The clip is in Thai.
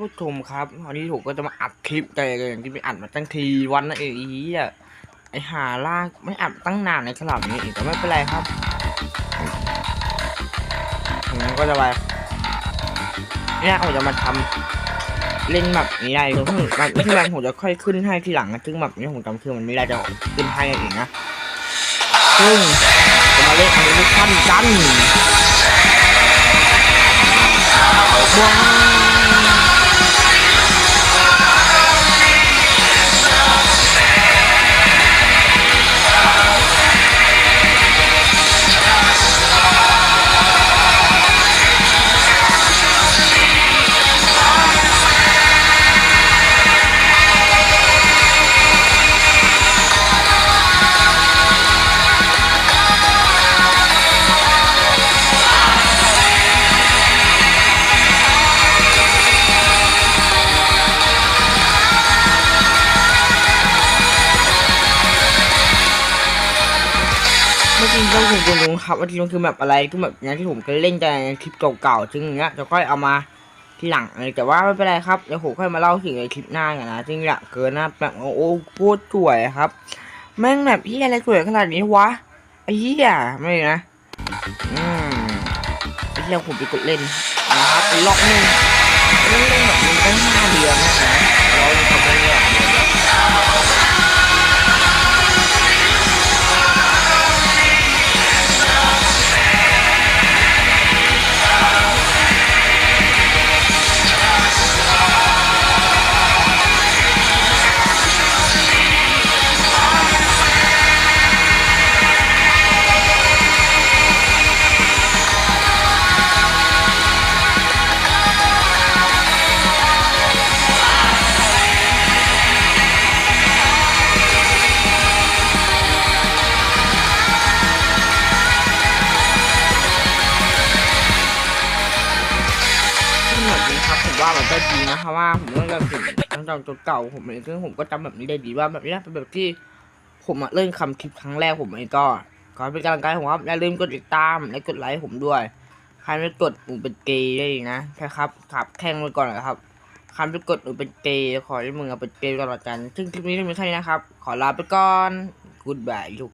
ผู้ชมครับวันนี้ผมก็จะมาอัดคลิปแต่อย่างที่ไปอัดมาตั้งทีวันนั่นเองอีอะไอหาลากไม่อัดตั้งนานในขนาดนี้อีกแต่ไม่เป็นไรครับผมก็จะไปเนี่ยผมจะมาทำเล่นแบบนี้ได้ซึ่งมันที่มันผมจะค่อยขึ้นให้ทีหลังนะซึ่งแบบนี้ผมจำชื่อมันไม่ได้จะขึ้นให้เองนะซึ่งจะมาเล่นอันนี้ขั้นกัน เมื่อกี้ต้องผมจะรู้ครับว่าที่มันคือแบบอะไรคือแบบอย่างที่ผมเคยเล่นแต่ในคลิปเก่าๆซึ่งอย่างเงี้ยจะค่อยเอามาทีหลังเลยแต่ว่าไม่เป็นไรครับเดี๋ยวผมค่อยมาเล่าถึงในคลิปหน้ากันนะจริงๆเกินนะแบบโอ้โหโคตรสวยครับ แม่งแบบพี่อะไรสวยขนาดนี้วะไอ้เหี้ยไม่นะอืมไอ้เหี้ยผมไปกดเล่นนะครับไปล็อกนึงเล่นเล่นแบบมันตั้งห้าเดือนนะนะเราจะทำได้เนี่ย แบบนี้ครับผมว่ามันก็ดีนะเพราะว่าผมก็แบบถึงตั้งแต่ตัวเก่าผมเองซึ่งผมก็จำแบบนี้ได้ดีว่าแบบนี้เป็นแบบที่ผมเล่นคำคลิปครั้งแรกผมเองก็ขอเป็นกำลังใจผมครับอย่าลืมกดติดตามและกดไลค์ผมด้วยใครไม่กดหนูเป็นเกย์ได้อีนะแค่ครับขับแข่งไปก่อนนะครับใครไม่กดหนูเป็นเกย์ขอให้มึงเอาเป็นเกย์ตลอดกัน ซึ่งคลิปนี้จะมีแค่นี้นะครับ ขอลาไปก่อน goodbye ทุก